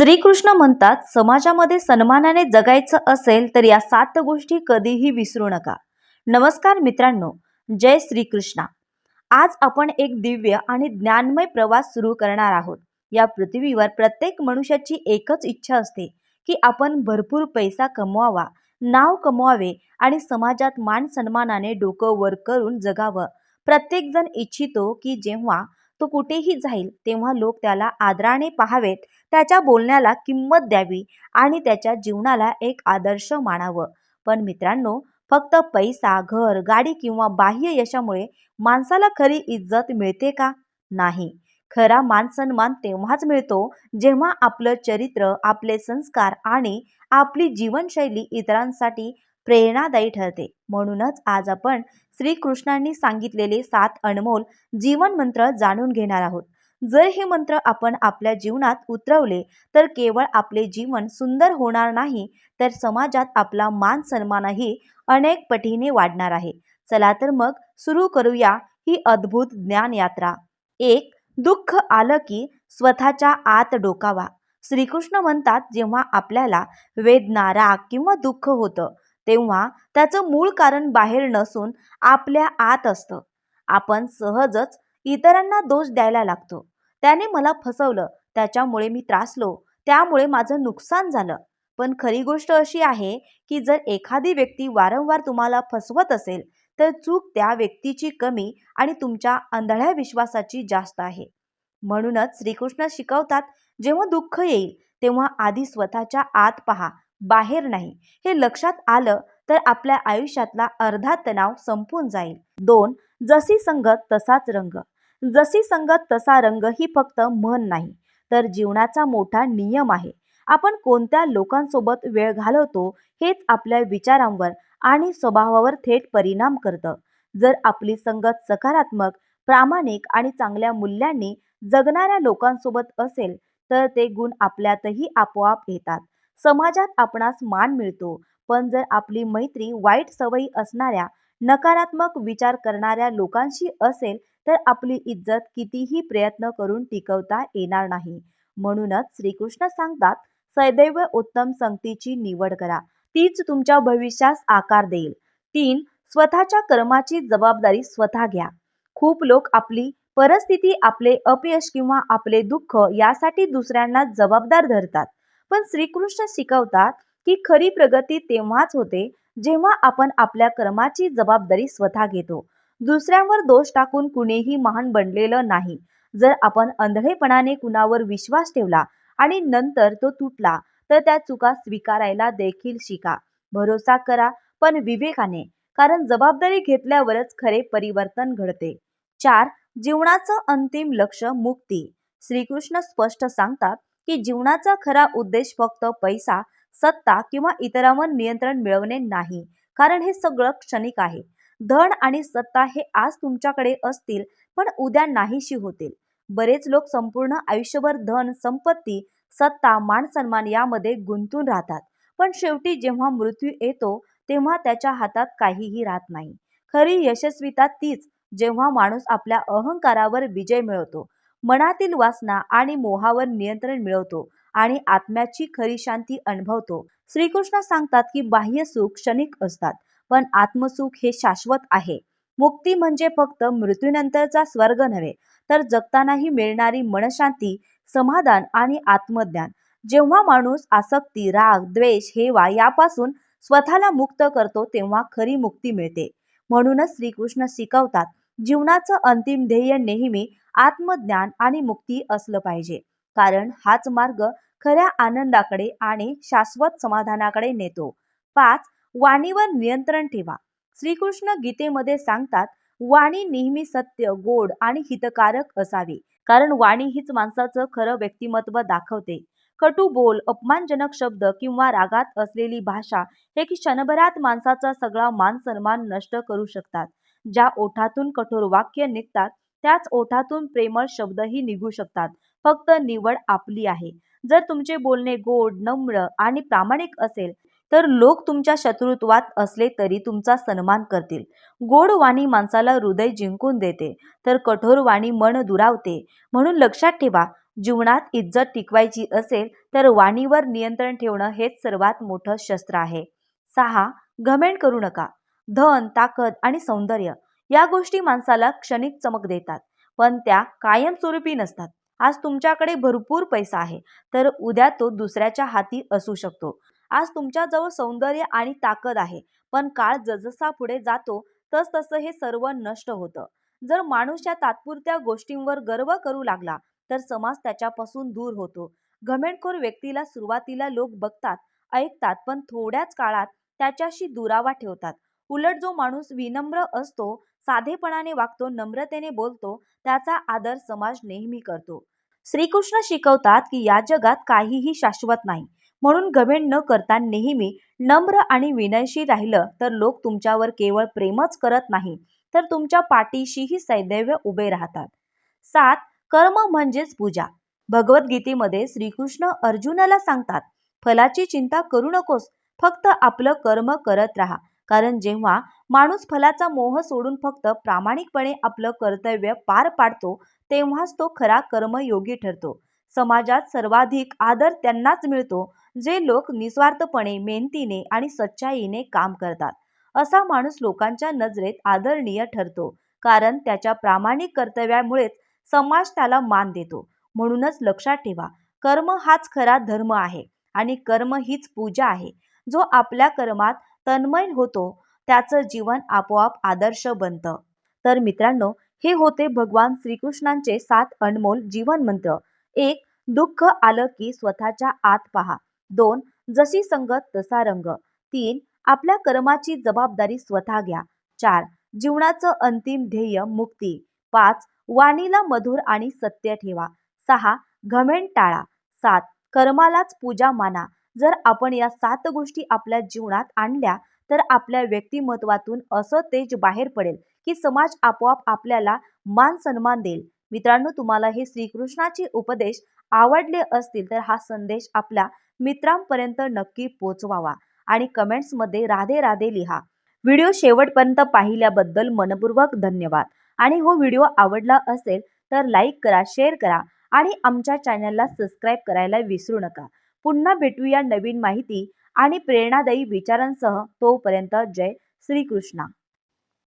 श्रीकृष्ण म्हणतात समाजामध्ये सन्मानाने जगायचं असेल तर या सात गोष्टी कधीही विसरू नका. नमस्कार मित्रांनो जय श्रीकृष्णा. आज आपण एक दिव्य आणि ज्ञानमय प्रवास सुरू करणार आहोत. या पृथ्वीवर प्रत्येक मनुष्याची एकच इच्छा असते की आपण भरपूर पैसा कमवावा नाव कमवावे आणि समाजात मान सन्मानाने डोकं वर करून जगावं. प्रत्येकजण इच्छितो की जेव्हा तो कुठेही जाईल तेव्हा लोक त्याला आदराने पाहावेत. त्याच्या बोलण्याला किंमत द्यावी आणि त्याच्या जीवनाला एक आदर्श मानावं. पण मित्रांनो फक्त पैसा घर गाडी किंवा बाह्य यशामुळे माणसाला खरी इज्जत मिळते का? नाही. खरा मान सन्मान तेव्हाच मिळतो जेव्हा आपलं चरित्र आपले संस्कार आणि आपली जीवनशैली इतरांसाठी प्रेरणादायी ठरते. म्हणूनच आज आपण श्रीकृष्णांनी सांगितलेले सात अनमोल जीवन मंत्र जाणून घेणार आहोत. जर हे मंत्र आपण आपल्या जीवनात उतरवले तर केवळ आपले जीवन सुंदर होणार नाही तर समाजात आपला मान सन्मानही अनेक पटीने वाढणार आहे. चला तर मग सुरू करूया ही अद्भुत ज्ञान यात्रा. एक दुःख आलं की स्वतःच्या आत डोकावा. श्रीकृष्ण म्हणतात जेव्हा आपल्याला वेदना राग किंवा दुःख होतं तेव्हा त्याचं मूळ कारण बाहेर नसून आपल्या आत असतं. आपण सहजच इतरांना दोष द्यायला लागतो. त्याने मला फसवलं त्याच्यामुळे मी त्रासलो त्यामुळे माझं नुकसान झालं. पण खरी गोष्ट अशी आहे की जर एखादी व्यक्ती वारंवार तुम्हाला फसवत असेल तर चूक त्या व्यक्तीची कमी आणि तुमच्या आंधळ्या विश्वासाची जास्त आहे. म्हणूनच श्रीकृष्ण शिकवतात जेव्हा दुःख येईल तेव्हा आधी स्वतःच्या आत पहा. बाहेर नाही. हे लक्षात आलं तर आपल्या आयुष्यातला अर्धा तणाव संपून जाईल. दोन जशी संगत तसाच रंग. जशी संगत तसा रंग ही फक्त मन नाही तर जीवनाचा मोठा नियम आहे. आपण कोणत्या लोकांसोबत वेळ घालवतो हेच आपल्या विचारांवर आणि स्वभावावर थेट परिणाम करतं. जर आपली संगत सकारात्मक प्रामाणिक आणि चांगल्या मूल्यांनी जगणाऱ्या लोकांसोबत असेल तर ते गुण आपल्यातही आपोआप येतात. समाजात आपणास मान मिळतो. पण जर आपली मैत्री वाईट सवयी असणाऱ्या नकारात्मक विचार करणाऱ्या लोकांशी असेल तर आपली इज्जत कितीही प्रयत्न करून टिकवता येणार नाही. म्हणूनच श्रीकृष्ण सांगतात सदैव उत्तम संगतीची निवड करा. तीच तुमच्या भविष्यास आकार देईल. तीन स्वतःच्या कर्माची जबाबदारी स्वतः घ्या. खूप लोक आपली परिस्थिती आपले अपयश किंवा आपले दुःख यासाठी दुसऱ्यांना जबाबदार धरतात. पण श्रीकृष्ण शिकवतात की खरी प्रगती तेव्हाच होते जेव्हा आपण आपल्या कर्माची जबाबदारी स्वतः घेतो. दुसऱ्यांवर दोष टाकून कुणीही महान बनलेलं नाही. जर आपण अंधळेपणाने कुणावर विश्वास ठेवला आणि नंतर तो तुटला तर त्या चुका स्वीकारायला देखील शिका. भरोसा करा पण विवेकाने कारण जबाबदारी घेतल्यावरच खरे परिवर्तन घडते. चार जीवनाचं अंतिम लक्ष मुक्ती. श्रीकृष्ण स्पष्ट सांगतात की जीवनाचा खरा उद्देश फक्त पैसा सत्ता किंवा इतरांवर नियंत्रण मिळवणे नाही. कारण हे सगळं क्षणिक आहे. धन आणि सत्ता हे आज तुमच्याकडे असतील पण उद्या नाहीशी होतील. बरेच लोक संपूर्ण आयुष्यभर धन संपत्ती सत्ता मान सन्मान यामध्ये गुंतून राहतात. पण शेवटी जेव्हा मृत्यू येतो तेव्हा त्याच्या हातात काहीही राहत नाही. खरी यशस्वीता तीच जेव्हा माणूस आपल्या अहंकारावर विजय मिळवतो. मनातील वासना आणि मोहावर नियंत्रण मिळवतो आणि आत्म्याची खरी शांती अनुभवतो. श्रीकृष्ण सांगतात की बाह्य सुख क्षणिक असतात पण आत्मसुख हे शाश्वत आहे. मुक्ती म्हणजे फक्त मृत्यूनंतरचा स्वर्ग नव्हे तर जगतानाही मिळणारी मनशांती समाधान आणि आत्मज्ञान. जेव्हा माणूस आसक्ती राग द्वेष हेवा यापासून स्वतःला मुक्त करतो तेव्हा खरी मुक्ती मिळते. म्हणूनच श्रीकृष्ण शिकवतात जीवनाचं अंतिम ध्येय नेहमी आत्मज्ञान आणि मुक्ती असलं पाहिजे. कारण हाच मार्ग खऱ्या आनंदाकडे आणि शाश्वत समाधानाकडे नेतो. पाच वाणीवर नियंत्रण ठेवा. श्रीकृष्ण गीतेमध्ये सांगतात वाणी नेहमी सत्य गोड आणि हितकारक असावी. कारण वाणी हीच माणसाचं खरं व्यक्तिमत्व दाखवते. कटू बोल अपमानजनक शब्द किंवा रागात असलेली भाषा हे की क्षणभरात माणसाचा सगळा मान सन्मान नष्ट करू शकतात. ज्या ओठातून कठोर वाक्य निघतात त्याच ओठातून प्रेमळ शब्दही निघू शकतात. फक्त निवड आपली आहे. जर तुमचे बोलणे गोड नम्र आणि प्रामाणिक असेल तर लोक तुमच्या शत्रुत्वात असले तरी तुमचा सन्मान करतील. गोड वाणी माणसाला हृदय जिंकून देते तर कठोर वाणी मन दुरावते. म्हणून लक्षात ठेवा जीवनात इज्जत टिकवायची असेल तर वाणीवर नियंत्रण ठेवणं हेच सर्वात मोठं शस्त्र आहे. सहा घमेंड करू नका. धन ताकद आणि सौंदर्य या गोष्टी माणसाला क्षणिक चमक देतात. पण त्या कायमस्वरूपी नसतात. आज तुमच्याकडे भरपूर पैसा आहे तर उद्या तो दुसऱ्याच्या हाती असू शकतो. आज तुमच्याजवळ सौंदर्य आणि ताकद आहे पण काळ जसजसा पुढे जातो तस तसं हे सर्व नष्ट होतं. जर माणूस या तात्पुरत्या गोष्टींवर गर्व करू लागला तर समाज त्याच्यापासून दूर होतो. घमेंडखोर व्यक्तीला सुरुवातीला लोक बघतात ऐकतात पण थोड्याच काळात त्याच्याशी दुरावा ठेवतात. उलट जो माणूस विनम्र असतो साधेपणाने वागतो नम्रतेने बोलतो त्याचा आदर समाज नेहमी करतो. श्रीकृष्ण शिकवतात की या जगात काहीही शाश्वत नाही. म्हणून घमेंड न करता नेहमी नम्र आणि विनयशी राहिलं तर लोक तुमच्यावर केवळ प्रेमच करत नाही तर तुमच्या पाठीशीही सैदैव्य उभे राहतात. सात कर्म म्हणजेच पूजा. भगवद्गीतेमध्ये श्रीकृष्ण अर्जुनाला सांगतात फलाची चिंता करू नकोस फक्त आपलं कर्म करत राहा. कारण जेव्हा माणूस फलाचा मोह सोडून फक्त प्रामाणिकपणे आपलं कर्तव्य पार पाडतो तेव्हाच तो खरा कर्मयोगी ठरतो. समाजात सर्वाधिक आदर त्यांनाच मिळतो जे लोक निस्वार्थपणे मेहनतीने आणि सच्चाईने काम करतात. असा माणूस लोकांच्या नजरेत आदरणीय ठरतो कारण त्याच्या प्रामाणिक कर्तव्यामुळेच समाज त्याला मान देतो. म्हणूनच लक्षात ठेवा कर्म हाच खरा धर्म आहे आणि कर्म हीच पूजा आहे. जो आपल्या कर्मात तन्मय होतो त्याचं जीवन आपोआप आदर्श बनतं. तर मित्रांनो हे होते भगवान श्रीकृष्णांचे सात अनमोल जीवन मंत्र एक दुःख आलं की स्वतःच्या आत पहा. दोन जशी संगत तसा रंग. तीन आपल्या कर्माची जबाबदारी स्वतः घ्या. चार जीवनाचं अंतिम ध्येय मुक्ती. पाच वाणीला मधुर आणि सत्य ठेवा. सहा घमेंट टाळा. सात कर्मालाच पूजा माना. जर आपण या सात गोष्टी आपल्या जीवनात आणल्या तर आपल्या व्यक्तिमत्वातून असं तेज बाहेर पडेल की समाज आपोआप आपल्याला मान सन्मान देईल. मित्रांनो तुम्हाला हे श्रीकृष्णाचे उपदेश आवडले असतील तर हा संदेश आपल्या मित्रांपर्यंत नक्की पोचवावा आणि कमेंट्समध्ये राधे राधे लिहा. व्हिडिओ शेवटपर्यंत पाहिल्याबद्दल मनपूर्वक धन्यवाद. आणि हो व्हिडिओ आवडला असेल तर लाईक करा शेअर करा आणि आमच्या चॅनलला सबस्क्राईब करायला विसरू नका. पुन्हा भेटूया नवीन माहिती आणि प्रेरणादायी विचारांसह तोपर्यंत जय श्रीकृष्णा.